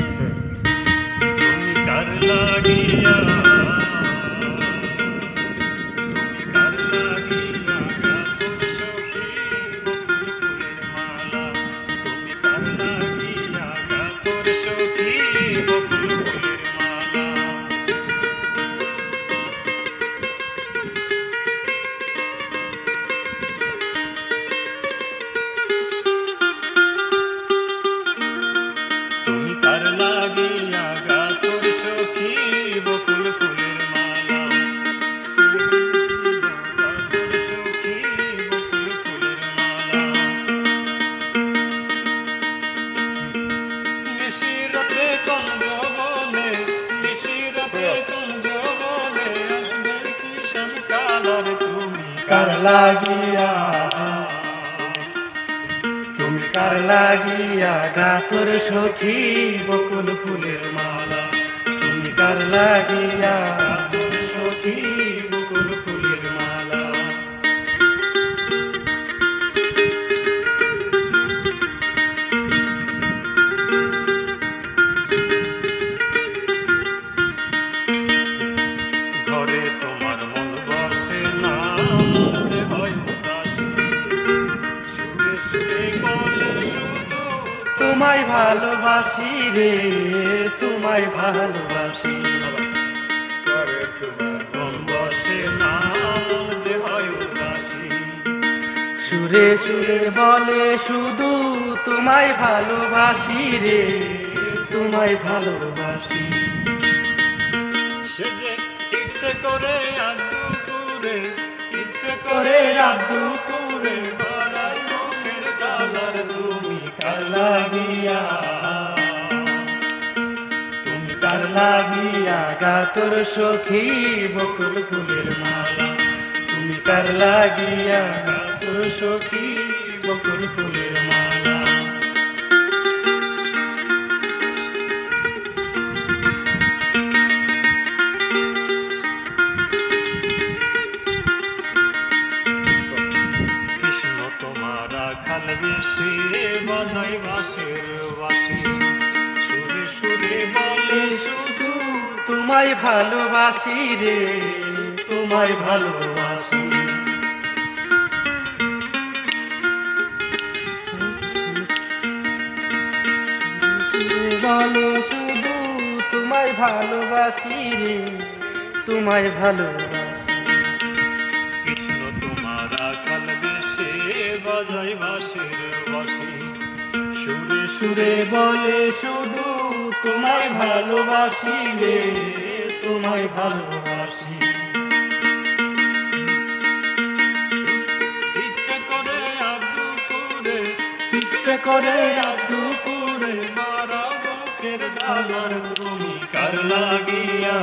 তুমি কার কার লাগিয়া তুমি কার লাগিয়া গাতর সখী বকুল ফুলের মালা? তুমি কার লাগিয়া সখী তোমায় ভালোবাসি রে তোমায় ভালোবাসি। বসে না যে হয় উদাসী। সুরে সুরে বলে শুধু তোমায় ভালোবাসি রে তোমায় ভালোবাসি। সে যে ইচ্ছে করে আদু করে ইচ্ছে করে করে আদু কার লাগিয়া তুমি কার লাগিয়া গাতর সখী বকুল ফুলের মালা। তুমি কার লাগিয়া গাতর সখী বকুল ফুলের তোমায় ভালোবাসি রে, তোমায় ভালোবাসি। তোমায় ভালোবাসি রে, তোমায় ভালোবাসি। কৃষ্ণ তোমার খাল বেশি বাজাই বাসের বাসি। সুরে সুরে সুরে বলে শুধু তোমায় ভালোবাসি রে তোমায় ভালোবাসি। ইচ্ছে করে আদু করে ইচ্ছে করে আদু করে মারা বুকের জালার তুমি কার লাগিয়া?